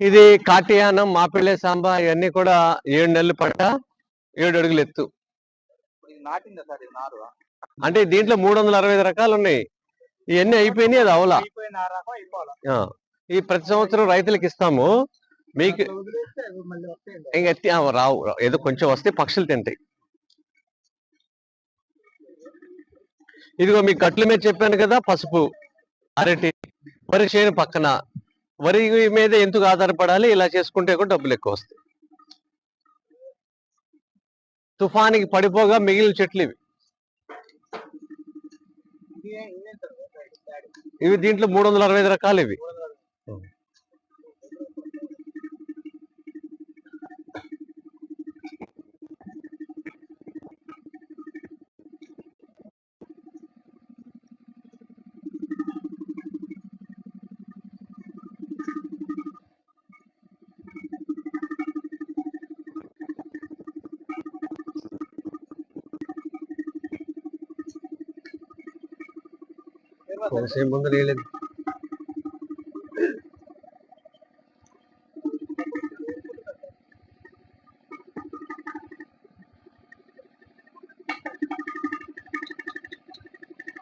ఇది కాటియానం మాపిళ్ళే సాంబా ఇవన్నీ కూడా ఏడు నెలలు పంట ఏడు అడుగులు ఎత్తు. అంటే దీంట్లో మూడు వందల అరవై ఐదు రకాలు ఉన్నాయి. ఇవన్నీ అయిపోయినాయి అది అవలా. ఈ ప్రతి సంవత్సరం రైతులకు ఇస్తాము. మీకు ఇంక రావు. ఏదో కొంచెం వస్తే పక్షులు తింటాయి. ఇదిగో మీ కట్ల మీద చెప్పాను కదా పసుపు అరటి వరి చేను పక్కన. వరి మీద ఎందుకు ఆధారపడాలి? ఇలా చేసుకుంటే కూడా డబ్బులు ఎక్కువ వస్తాయి. తుఫానికి పడిపోగా మిగిలిన చెట్లు ఇవి. ఇవి దీంట్లో మూడు వందల అరవై ఐదు రకాలు ఇవి. కొంచెం ముందు లేదు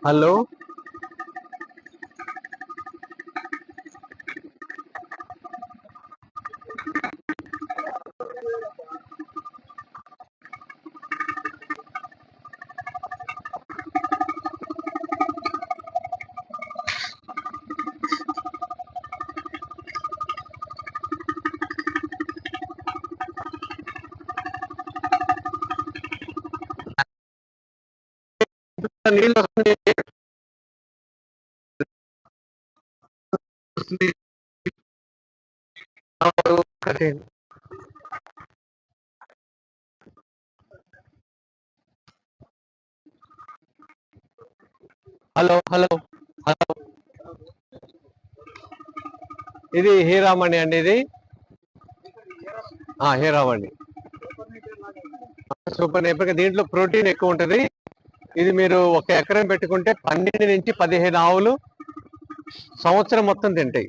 హలో నీళ్ళు వస్తుంది హలో హలో హలో. ఇది హీరామణి అండి ఇది? ఆ, హీరామణి సూపర్. ఎప్పటికీ దీంట్లో ప్రోటీన్ ఎక్కువ ఉంటుంది. ఇది మీరు ఒక ఎకరం పెట్టుకుంటే పన్నెండు నుంచి పదిహేను ఆవులు సంవత్సరం మొత్తం తింటాయి.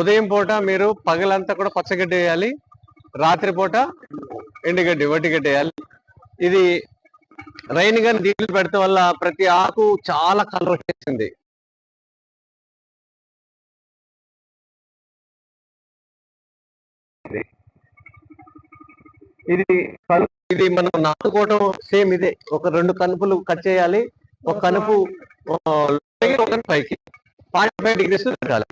ఉదయం పూట మీరు పగలంతా కూడా పచ్చగడ్డి వేయాలి రాత్రిపూట ఎండుగడ్డి వడ్డిగడ్డి వేయాలి. ఇది రైన్ గన్ దీంట్లో పెడతాం వల్ల ప్రతి ఆకు చాలా కలర్ వచ్చేసింది. ఇది కలుపు ఇది మనం నాటుకోవడం సేమ్ ఇదే. ఒక రెండు కనుపులు కట్ చేయాలి. ఒక కనుపు పైకి. పాయింట్ ఫైవ్ డిగ్రీస్ పెట్టాలి.